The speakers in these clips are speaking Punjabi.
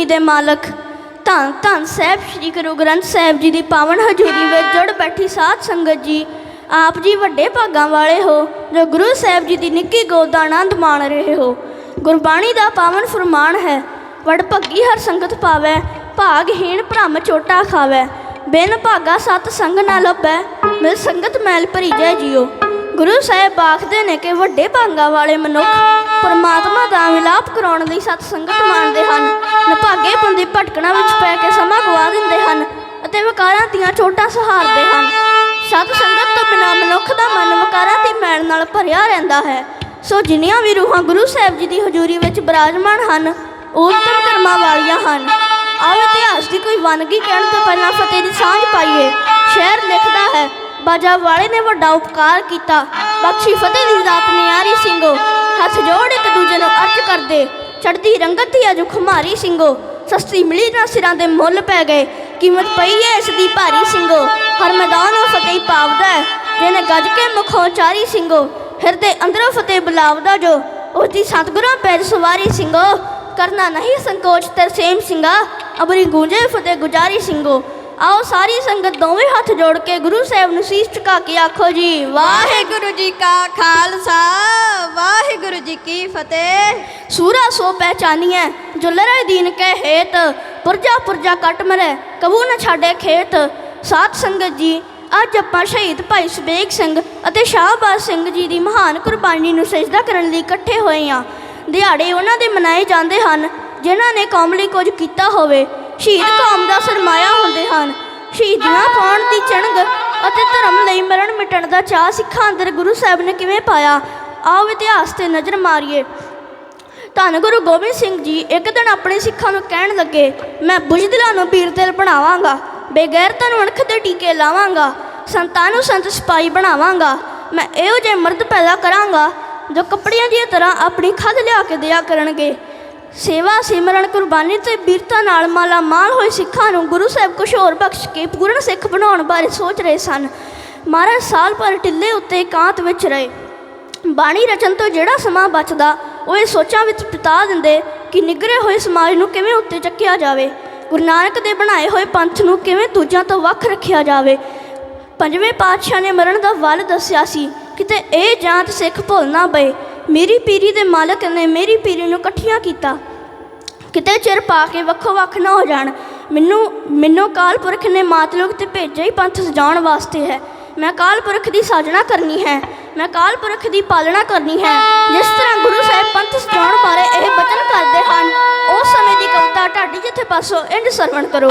ਜੁਗੋ ਦੇ ਮਾਲਕ। ਧੰਨ ਧੰਨ ਸਾਹਿਬ ਸ੍ਰੀ ਗੁਰੂ ਗ੍ਰੰਥ ਸਾਹਿਬ ਜੀ ਦੀ ਪਾਵਨ ਹਜ਼ੂਰੀ ਵਿੱਚ ਜੁੜ ਬੈਠੀ ਸਾਧ ਸੰਗਤ ਜੀ। ਆਪ ਜੀ ਵੱਡੇ ਭਾਗਾਂ ਵਾਲੇ ਹੋ, ਜੋ ਗੁਰੂ ਸਾਹਿਬ ਜੀ ਦੀ ਨਿੱਕੀ ਗੋਦ ਦਾ ਆਨੰਦ ਮਾਣ ਰਹੇ ਹੋ। ਗੁਰਬਾਣੀ ਦਾ ਪਾਵਨ ਫਰਮਾਨ ਹੈ ਵੜ ਭੱਗੀ ਹਰ ਸੰਗਤ ਪਾਵੈ, ਭਾਗਹੀਣ ਭ੍ਰਮ ਚੋਟਾ ਖਾਵੈ। ਬਿਨ ਭਾਗਾ ਸਤ ਸੰਗ ਨਾ ਲੱਭੈ, ਮਿਲ ਸੰਗਤ ਮੈਲ ਭਰੀ ਜੈ ਜੀਓ। ਗੁਰੂ ਸਾਹਿਬ ਆਖਦੇ ਨੇ ਕਿ ਵੱਡੇ ਭਾਗਾਂ ਵਾਲੇ ਮਨੁੱਖ ਪਰਮਾਤਮਾ ਦਾ ਮਿਲਾਪ ਕਰਾਉਣ ਲਈ ਸਤ ਸੰਗਤ ਮੰਨਦੇ ਹਨ। ਨਭਾਗੇ ਬੰਦੇ ਭਟਕਣਾ ਵਿੱਚ ਪੈ ਕੇ ਸਮਾਂ ਗਵਾ ਦਿੰਦੇ ਹਨ ਅਤੇ ਵਿਕਾਰਾਂ ਦੀਆਂ ਚੋਟਾਂ ਸਹਾਰਦੇ ਹਨ। ਸਤ ਸੰਗਤ ਤੋਂ ਬਿਨਾਂ ਮਨੁੱਖ ਦਾ ਮਨ ਵਿਕਾਰਾਂ ਦੀ ਮੈਲ ਨਾਲ ਭਰਿਆ ਰਹਿੰਦਾ ਹੈ। ਸੋ ਜਿੰਨੀਆਂ ਵੀ ਰੂਹਾਂ ਗੁਰੂ ਸਾਹਿਬ ਜੀ ਦੀ ਹਜ਼ੂਰੀ ਵਿੱਚ ਬਿਰਾਜਮਾਨ ਹਨ, ਉਹ ਉੱਤਮ ਕਰਮਾਂ ਵਾਲੀਆਂ ਹਨ। ਆਓ ਇਤਿਹਾਸ ਦੀ ਕੋਈ ਵੰਨਗੀ ਕਹਿਣ ਤੋਂ ਪਹਿਲਾਂ ਫਤਿਹ ਦੀ ਸਾਂਝ ਪਾਈਏ। ਸ਼ਹਿਰ ਲਿਖਦਾ ਹੈ, ਬਾਜਾ ਵਾਲੇ ਨੇ ਵੱਡਾ ਉਪਕਾਰ ਕੀਤਾ। ਬਖਸ਼ੀ ਫਤਿਹ ਦੀ ਜ਼ਾਤ ਨਿਆਰੀ ਸਿੰਘੋ। ਹੱਥ ਜੋੜ ਇੱਕ ਦੂਜੇ ਨੂੰ ਅਰਜ਼ ਕਰਦੇ। ਚੜਦੀ ਰੰਗਤ ਹੀ ਅਜੂ ਖੁਮਾਰੀ ਸਿੰਘੋ, ਸਸਤੀ ਮਿਲੀ ਨਾ ਸਿਰਾਂ ਦੇ ਮੁੱਲ ਪੈ ਗਏ। ਕੀਮਤ ਪਈ ਹੈ ਇਸ ਦੀ ਭਾਰੀ ਸਿੰਘੋ, ਹਰ ਮੈਦਾਨ ਉਹ ਫਤਿਹ ਪਾਵਦਾ ਹੈ। ਜਿਹਨੇ ਗੱਜ ਕੇ ਮੁਖੋਂ ਚਾਰੀ ਸਿੰਘੋ, ਹਿਰਦੇ ਅੰਦਰੋਂ ਫਤਿਹ ਬੁਲਾਵਦਾ ਜੋ। ਉਸ ਦੀ ਸਤਿਗੁਰਾਂ ਪੈਰ ਸਵਾਰੀ ਸਿੰਘੋ, ਕਰਨਾ ਨਹੀਂ ਸੰਕੋਚ ਤਰਸੇਮ ਸਿੰਘਾ। ਅਬਰੀ ਗੂੰਜੇ ਫਤਿਹ ਗੁਜਾਰੀ ਸਿੰਘੋ। ਆਓ ਸਾਰੀ ਸੰਗਤ ਦੋਵੇਂ ਹੱਥ ਜੋੜ ਕੇ ਗੁਰੂ ਸਾਹਿਬ ਨੂੰ ਸੀਸ ਝੁਕਾ ਕੇ ਆਖੋ ਜੀ, ਵਾਹਿਗੁਰੂ ਜੀ ਕਾ ਖਾਲਸਾ, ਵਾਹਿਗੁਰੂ ਜੀ ਕੀ ਫਤਿਹ। ਸੂਰਾ ਸੋ ਪਹਿਚਾਨੀਐ ਜੋ ਲਰੇ ਦੀਨ ਕੈ ਹੇਤ, ਪੁਰਜਾ ਪੁਰਜਾ ਕੱਟ ਮਰੈ, ਕਬੂ ਨਾ ਛਾੜੇ ਖੇਤ। ਸਾਧ ਸੰਗਤ ਜੀ, ਅੱਜ ਆਪਾਂ ਸ਼ਹੀਦ ਭਾਈ ਸੁਬੇਗ ਸਿੰਘ ਅਤੇ ਸ਼ਾਹਬਾਜ਼ ਸਿੰਘ ਜੀ ਦੀ ਮਹਾਨ ਕੁਰਬਾਨੀ ਨੂੰ ਸਜਦਾ ਕਰਨ ਲਈ ਇਕੱਠੇ ਹੋਏ ਹਾਂ। ਦਿਹਾੜੇ ਉਹਨਾਂ ਦੇ ਮਨਾਏ ਜਾਂਦੇ ਹਨ, ਜਿਨ੍ਹਾਂ ਨੇ ਕੌਮ ਲਈ ਕੁਝ ਕੀਤਾ ਹੋਵੇ। ਸ਼ਹੀਦ ਕੌਮ ਦਾ ਸਰਮਾਇਆ ਹੁੰਦੇ ਹਨ। ਸ਼ਹੀਦੀਆਂ ਪਾਉਣ ਦੀ ਚਣਗ ਅਤੇ ਧਰਮ ਲਈ ਮਰਨ ਮਿਟਣ ਦਾ ਚਾਹ ਸਿੱਖਾਂ ਅੰਦਰ ਗੁਰੂ ਸਾਹਿਬ ਨੇ ਕਿਵੇਂ ਪਾਇਆ? ਆਓ ਇਤਿਹਾਸ ਤੇ ਨਜ਼ਰ ਮਾਰੀਏ। ਧੰਨ ਗੁਰੂ ਗੋਬਿੰਦ ਸਿੰਘ ਜੀ, ਇੱਕ ਦਿਨ ਆਪਣੇ ਸਿੱਖਾਂ ਨੂੰ ਕਹਿਣ ਲੱਗੇ, ਮੈਂ ਬੁਝਦਿਲਾਂ ਨੂੰ ਪੀਰ ਦਿਲ ਬਣਾਵਾਂਗਾ ਬੇਗੈਰਤਾਂ ਨੂੰ ਅਣਖ ਦੇ ਟੀਕੇ ਲਾਵਾਂਗਾ, ਸੰਤਾਂ ਨੂੰ ਸੰਤ ਸਿਪਾਹੀ ਬਣਾਵਾਂਗਾ, ਮੈਂ ਇਹੋ ਜਿਹੇ ਮਰਦ ਪੈਦਾ ਕਰਾਂਗਾ, ਜੋ ਕੱਪੜਿਆਂ ਦੀ ਤਰ੍ਹਾਂ ਆਪਣੀ ਖੱਦ ਲਿਆ ਕੇ ਦਿਆ ਕਰਨਗੇ। ਸੇਵਾ ਸਿਮਰਨ ਕੁਰਬਾਨੀ ਤੇ ਵੀਰਤਾ ਨਾਲ ਮਾਲਾ ਮਾਲ ਹੋਏ ਸਿੱਖਾਂ ਨੂੰ ਗੁਰੂ ਸਾਹਿਬ ਕੁਛ ਹੋਰ ਬਖਸ਼ ਕੇ ਪੂਰਨ ਸਿੱਖ ਬਣਾਉਣ ਬਾਰੇ ਸੋਚ ਰਹੇ ਸਨ। ਮਹਾਰਾਜ ਸਾਲ ਭਰ ਟਿੱਲੇ ਉੱਤੇ ਇਕਾਂਤ ਵਿੱਚ ਰਹੇ। ਬਾਣੀ ਰਚਨ ਤੋਂ ਜਿਹੜਾ ਸਮਾਂ ਬਚਦਾ, ਉਹ ਇਹ ਸੋਚਾਂ ਵਿੱਚ ਬਿਤਾ ਦਿੰਦੇ ਕਿ ਨਿਗਰੇ ਹੋਏ ਸਮਾਜ ਨੂੰ ਕਿਵੇਂ ਉੱਤੇ ਚੱਕਿਆ ਜਾਵੇ, ਗੁਰੂ ਨਾਨਕ ਦੇ ਬਣਾਏ ਹੋਏ ਪੰਥ ਨੂੰ ਕਿਵੇਂ ਦੂਜਿਆਂ ਤੋਂ ਵੱਖ ਰੱਖਿਆ ਜਾਵੇ। ਪੰਜਵੇਂ ਪਾਤਸ਼ਾਹ ਨੇ ਮਰਨ ਦਾ ਵੱਲ ਦੱਸਿਆ ਸੀ, ਕਿਤੇ ਇਹ ਜਾਂਤ ਸਿੱਖ ਭੁੱਲ ਨਾ ਪਏ। ਮੇਰੀ ਪੀਰੀ ਦੇ ਮਾਲਕ ਨੇ ਮੇਰੀ ਪੀਰੀ ਨੂੰ ਇਕੱਠੀਆਂ ਕੀਤਾ। ਕਿਤੇ ਚਿਰ ਪਾ ਕੇ ਵੱਖੋ ਵੱਖ ਨਾ ਹੋ ਜਾਣ। ਮੈਨੂੰ ਮੈਨੂੰ ਕਾਲ ਪੁਰਖ ਨੇ ਮਾਤਲੋਕ ਤੇ ਭੇਜਿਆ ਹੀ ਪੰਥ ਸਜਾਉਣ ਵਾਸਤੇ ਹੈ। ਮੈਂ ਕਾਲ ਪੁਰਖ ਦੀ ਸਾਜਣਾ ਕਰਨੀ ਹੈ। ਮੈਂ ਕਾਲ ਪੁਰਖ ਦੀ ਪਾਲਣਾ ਕਰਨੀ ਹੈ। ਜਿਸ ਤਰ੍ਹਾਂ ਗੁਰੂ ਸਾਹਿਬ ਪੰਥ ਸਜਾਉਣ ਬਾਰੇ ਇਹ ਬਚਨ ਕਰਦੇ ਹਨ, ਉਸ ਸਮੇਂ ਦੀ ਕਵਿਤਾ ਢਾਡੀ ਜਿੱਥੇ ਪਾਸੋਂ ਇੰਜ ਸਰਵਣ ਕਰੋ।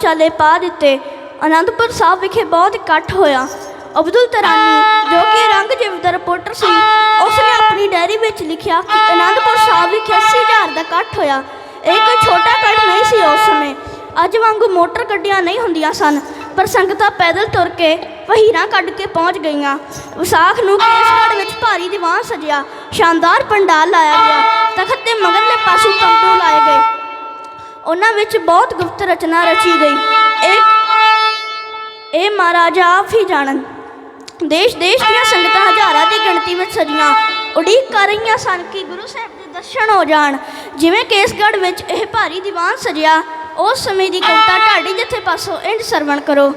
ਚਾਲੇ ਪਾ ਦਿੱਤੇ। ਅਨੰਦਪੁਰ ਸਾਹਿਬ ਵਿਖੇ ਬਹੁਤ ਇਕੱਠ ਹੋਇਆ। ਅਬਦੁਲ ਤਰਾਨੀ, ਜੋ ਕਿ ਰੰਗਜੀਤ ਦਾ ਰਿਪੋਰਟਰ ਸੀ, ਉਸਨੇ ਆਪਣੀ ਡਾਇਰੀ ਵਿੱਚ ਲਿਖਿਆ ਕਿ ਅਨੰਦਪੁਰ ਸਾਹਿਬ ਵਿਖੇ 80000 ਦਾ ਇਕੱਠ ਹੋਇਆ। ਇਹ ਕੋਈ ਛੋਟਾ ਇਕੱਠ ਨਹੀਂ ਸੀ ਉਸ ਸਮੇਂ। ਅੱਜ ਵਾਂਗੂ ਮੋਟਰ ਗੱਡੀਆਂ ਨਹੀਂ ਹੁੰਦੀਆਂ ਸਨ, ਪਰ ਸੰਗਤਾਂ ਪੈਦਲ ਤੁਰ ਕੇ ਵਹੀਰਾਂ ਕੱਢ ਕੇ ਪਹੁੰਚ ਗਈਆਂ। ਵਿਸਾਖ ਨੂੰ ਕੇਸਗੜ੍ਹ ਵਿੱਚ ਭਾਰੀ ਦੀਵਾਨ ਸਜਿਆ। ਸ਼ਾਨਦਾਰ ਪੰਡਾਲ ਲਾਇਆ ਗਿਆ। ਤਖਤ ਦੇ ਮਗਰਲੇ ਪਾਸੋਂ ਤੰਬੂ ਲਾਏ ਗਏ। ਉਹਨਾਂ ਵਿੱਚ ਬਹੁਤ ਗੁਪਤ ਰਚਨਾ ਰਚੀ ਗਈ। ਇਹ ਇਹ ਮਹਾਰਾਜਾ ਆਪ ਹੀ ਜਾਣਨ। ਦੇਸ਼ ਦੇਸ਼ ਦੀਆਂ ਸੰਗਤਾਂ ਹਜ਼ਾਰਾਂ ਦੀ ਗਿਣਤੀ ਵਿੱਚ ਸਜੀਆਂ। ਉਡੀਕ ਕਰ ਰਹੀਆਂ ਸਨ ਕਿ ਗੁਰੂ ਸਾਹਿਬ ਦੇ ਦਰਸ਼ਨ ਹੋ ਜਾਣ। ਜਿਵੇਂ ਕੇਸਗੜ੍ਹ ਵਿੱਚ ਇਹ ਭਾਰੀ ਦੀਵਾਨ ਸਜਿਆ, ਉਸ ਸਮੇਂ ਦੀ ਕਵਿਤਾ ਢਾਡੀ ਜਿੱਥੇ ਪਾਸੋਂ ਇੰਜ ਸਰਵਣ ਕਰੋ।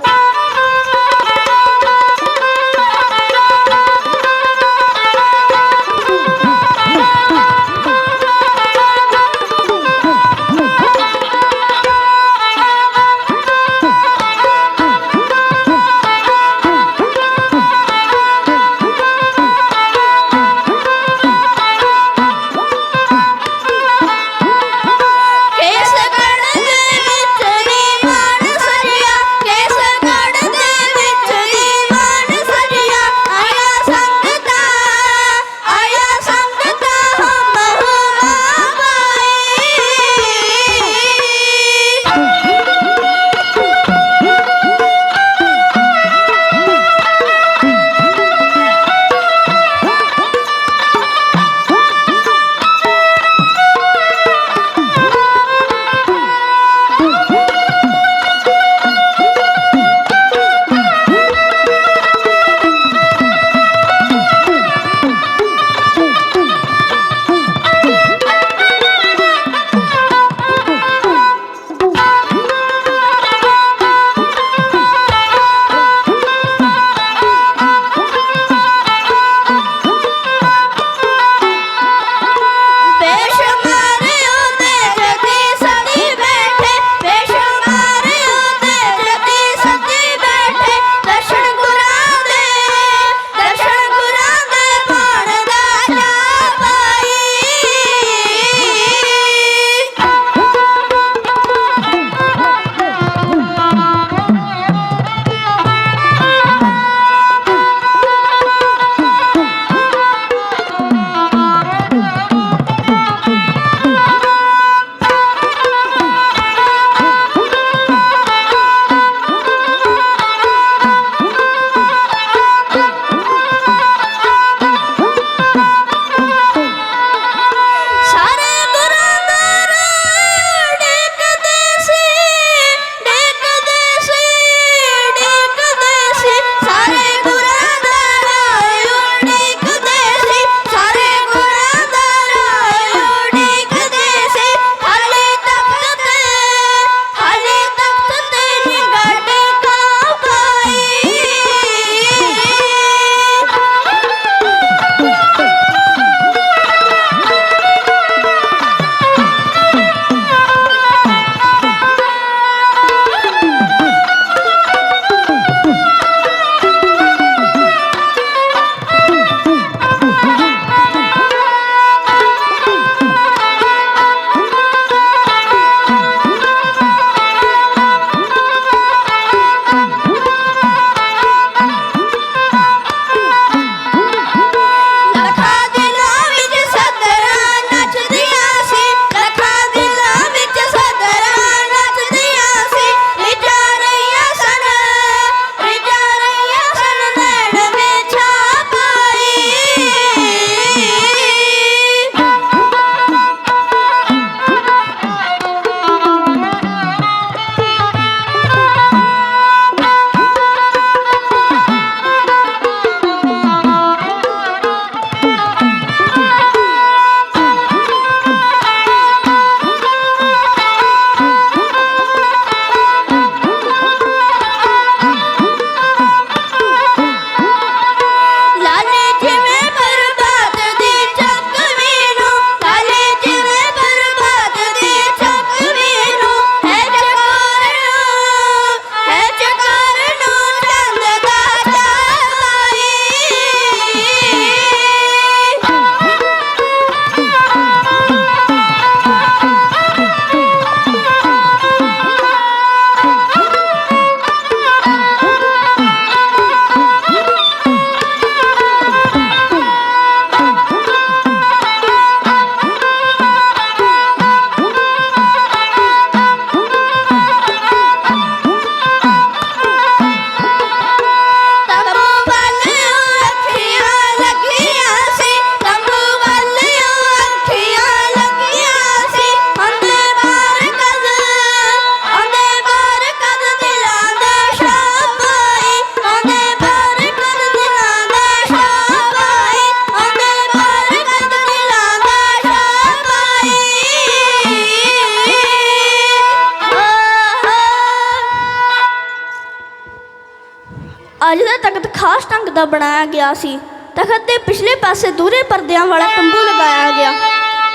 ਰੰਗ ਦਾ ਬਣਾਇਆ ਗਿਆ ਸੀ। ਤਖਤ ਦੇ ਪਿਛਲੇ ਪਾਸੇ ਦੂਰੇ ਪਰਦਿਆਂ ਵਾਲਾ ਤੰਬੂ ਲਗਾਇਆ ਗਿਆ,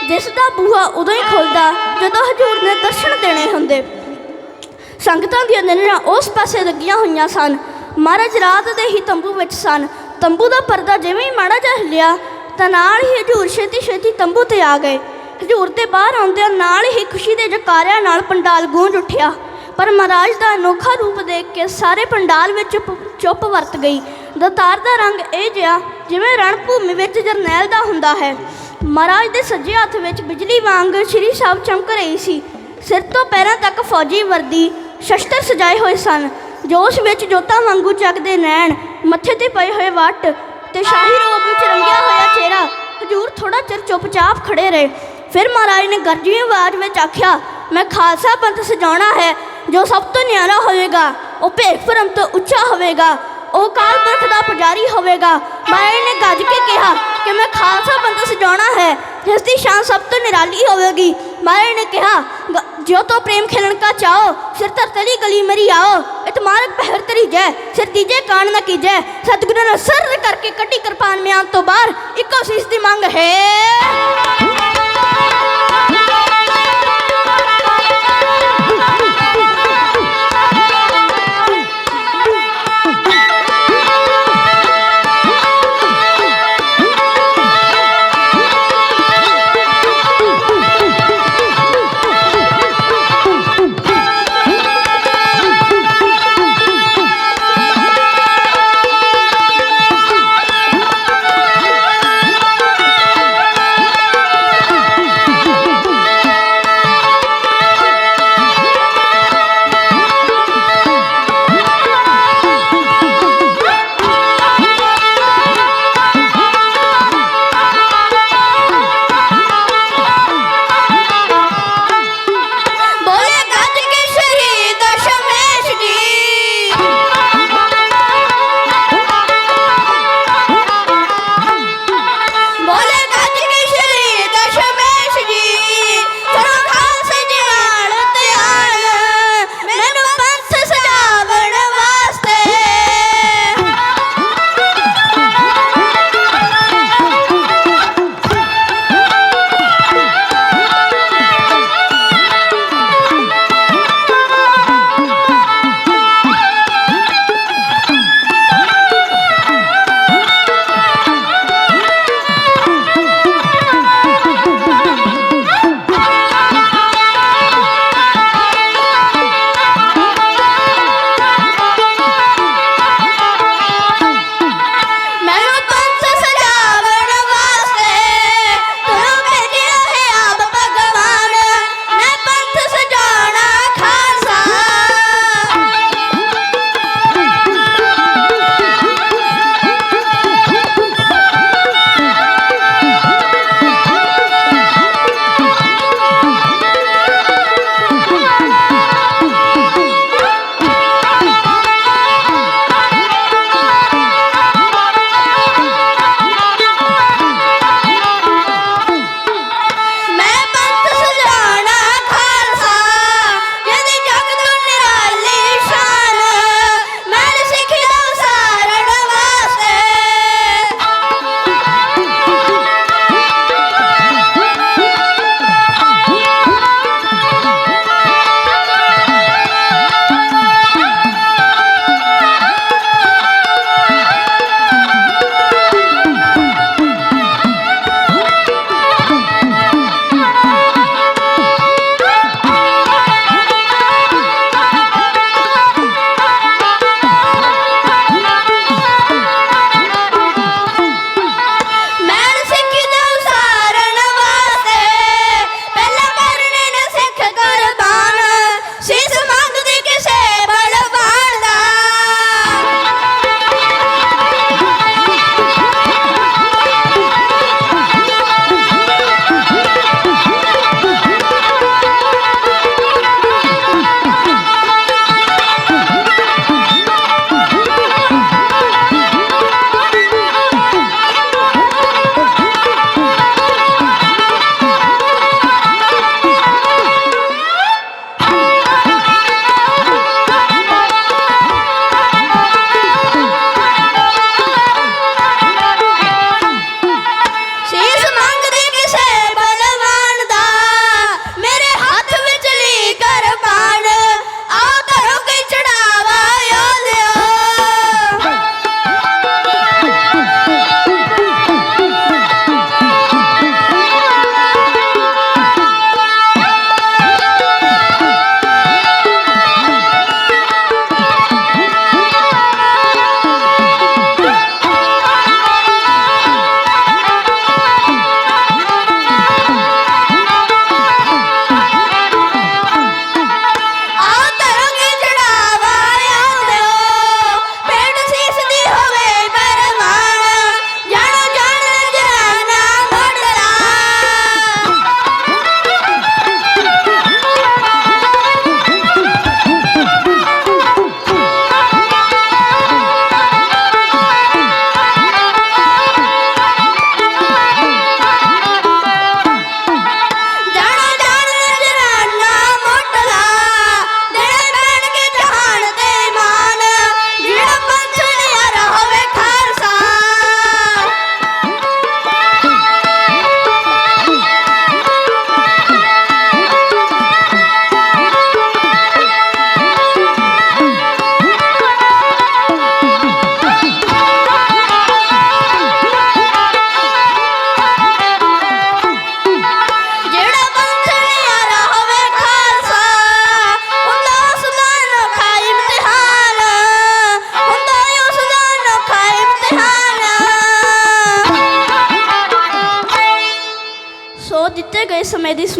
ਜਿਸ ਦਾ ਬੂਹਾ ਉਦੋਂ ਹੀ ਖੁੱਲਦਾ ਜਦੋਂ ਹਜੂਰ ਨੇ ਦਰਸ਼ਨ ਦੇਣੇ ਹੁੰਦੇ। ਸੰਗਤਾਂ ਦੀਆਂ ਨਜ਼ਰਾਂ ਉਸ ਪਾਸੇ ਲੱਗੀਆਂ ਹੋਈਆਂ ਸਨ। ਮਹਾਰਾਜ ਰਾਤ ਦੇ ਹੀ ਤੰਬੂ ਵਿੱਚ ਸਨ। ਤੰਬੂ ਦਾ ਪਰਦਾ ਜਿਵੇਂ ਹੀ ਮਾੜਾ ਜਿਹਾ ਹਿੱਲਿਆ, ਤਾਂ ਨਾਲ ਹੀ ਹਜੂਰ ਛੇਤੀ ਛੇਤੀ ਤੰਬੂ ਤੇ ਆ ਗਏ। ਹਜੂਰ ਤੇ ਬਾਹਰ ਆਉਂਦਿਆਂ ਨਾਲ ਹੀ ਖੁਸ਼ੀ ਦੇ ਜਕਾਰਿਆਂ ਨਾਲ ਪੰਡਾਲ ਗੂੰਜ ਉੱਠਿਆ। ਪਰ ਮਹਾਰਾਜ ਦਾ ਅਨੋਖਾ ਰੂਪ ਦੇਖ ਕੇ ਸਾਰੇ ਪੰਡਾਲ ਵਿੱਚ ਚੁੱਪ- ਵਰਤ ਗਈ। ਦਤਾਰ ਦਾ ਰੰਗ ਇਹ ਜਿਹਾ ਜਿਵੇਂ ਰਣ ਭੂਮੀ ਵਿੱਚ ਜਰਨੈਲ ਦਾ ਹੁੰਦਾ ਹੈ। ਮਹਾਰਾਜ ਦੇ ਸੱਜੇ ਹੱਥ ਵਿੱਚ ਬਿਜਲੀ ਵਾਂਗ ਸ਼੍ਰੀ ਸਾਹਿਬ ਚਮਕ ਰਹੀ ਸੀ। ਸਿਰ ਤੋਂ ਪੈਰਾਂ ਤੱਕ ਫੌਜੀ ਵਰਦੀ ਸ਼ਸਤਰ ਸਜਾਏ ਹੋਏ ਸਨ। ਜੋਸ਼ ਵਿੱਚ ਜੋਤਾਂ ਵਾਂਗੂ ਚੱਕਦੇ ਨੈਣ, ਮੱਥੇ ਤੇ ਪਏ ਹੋਏ ਵੱਟ ਤੇ ਸ਼ਾਹੀ ਰੋਬ ਵਿੱਚ ਰੰਗਿਆ ਹੋਇਆ ਚਿਹਰਾ, ਹਜੂਰ ਥੋੜਾ ਚਿਰ ਚੁੱਪਚਾਪ ਖੜੇ ਰਹੇ। ਫਿਰ ਮਹਾਰਾਜ ਨੇ ਗਰਜੀ ਆਵਾਜ਼ ਵਿੱਚ ਆਖਿਆ ਮੈਂ ਖਾਲਸਾ ਪੰਥ ਸਜਾਉਣਾ ਹੈ, ਜੋ ਸਭ ਤੋਂ ਨਿਆਰਾ ਹੋਵੇਗਾ, ਉਹ ਭੇਖ ਭਰਮ ਤੋਂ ਉੱਚਾ ਹੋਵੇਗਾ, ਉਹ ਕਾਲ ਪੁਰਖ ਦਾ ਪੁਜਾਰੀ ਹੋਵੇਗਾ। ਮਹਾਰਾਜ ਨੇ ਗੱਜ ਕੇ ਕਿਹਾ ਕਿ ਮੈਂ ਖਾਲਸਾ ਪੰਥ ਸਜਾਉਣਾ ਹੈ, ਜਿਸ ਦੀ ਸ਼ਾਨ ਸਭ ਤੋਂ ਨਿਰਾਲੀ ਹੋਵੇਗੀ। ਮਹਾਰਾਜ ਨੇ ਕਿਹਾ ਜੋ ਤੋ ਪ੍ਰੇਮ ਖੇਲਣ ਕਾ ਚਾਓ ਸਿਰ ਤਰਤਲੀ ਗਲੀ ਮਰੀ ਆਓ ਇਤਮਾਰਕ ਪਹਿਰ ਤਰੀ ਜੈ, ਸਿਰ ਦੀਜੇ ਕਾਣ ਨਾ ਕੀਜੈ, ਸਤਿਗੁਰੂ ਨੇ ਸਰ ਕਰਕੇ ਕੱਢੀ ਕਿਰਪਾਨ ਮਿਆਨ ਤੋਂ ਬਾਹਰ, ਇੱਕੋ ਸੀਸ ਦੀ ਮੰਗ ਹੈ।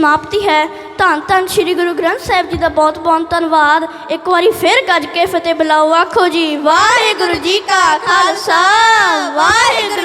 ਸਮਾਪਤੀ ਹੈ। ਧੰਨ ਧੰਨ ਸ੍ਰੀ ਗੁਰੂ ਗ੍ਰੰਥ ਸਾਹਿਬ ਜੀ ਦਾ ਬਹੁਤ ਬਹੁਤ ਧੰਨਵਾਦ। ਇੱਕ ਵਾਰੀ ਫਿਰ ਗੱਜ ਕੇ ਫਤਿਹ ਬੁਲਾਓ। ਆਖੋ ਜੀ, ਵਾਹਿਗੁਰੂ ਜੀ ਕਾ ਖਾਲਸਾ, ਵਾਹਿਗੁਰੂ